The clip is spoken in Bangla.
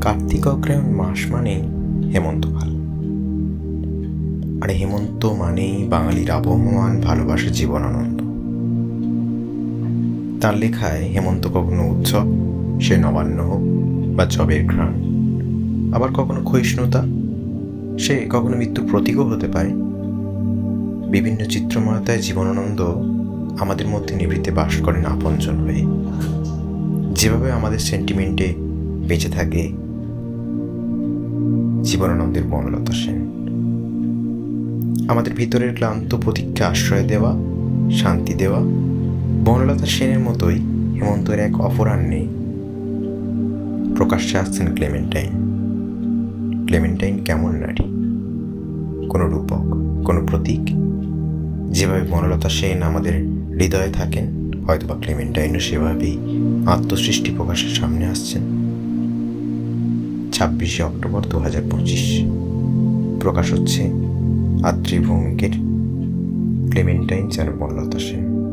কার্তিক অগ্রায়ণ মাস মানেই হেমন্তকাল আর হেমন্ত মানেই বাঙালির আবহমান ভালোবাসা জীবনানন্দ তার লেখায় হেমন্ত কখনো উৎসব, সে নবান্ন হোক বা জবের ঘ্রাণ। আবার কখনো ক্ষয়িষ্ণুতা, সে কখনো মৃত্যুর প্রতীকও হতে পারে। বিভিন্ন চিত্রময়তায় জীবনানন্দ আমাদের মধ্যে নিভৃতে বাস করেন আপনজন হয়ে। যেভাবে আমাদের সেন্টিমেন্টে বেঁচে থাকে জীবনানন্দের বনলতা সেন। আমাদের ভিতরের ক্লান্ত প্রতীক্ষা আশ্রয় দেওয়া, শান্তি দেওয়া, বনলতা সেনের মতোই হেমন্তের এক অপরাহ্নে প্রকাশ্যে আসছেন ক্লেমেন্টাইন। ক্লেমেন্টাইন কেমন নারী? কোনো রূপক, কোনো প্রতীক? যেভাবে বনলতা সেন আমাদের হৃদয়ে থাকেন, হয়তোবা ক্লেমেন্টাইনও সেভাবেই আত্মসৃষ্টি প্রকাশের সামনে আসছেন। ছাব্বিশে অক্টোবর দু হাজার পঁচিশ। প্রকাশ হচ্ছে আত্রিভূমিকের ক্লেমেন্টাইন চার বনলতা সেন।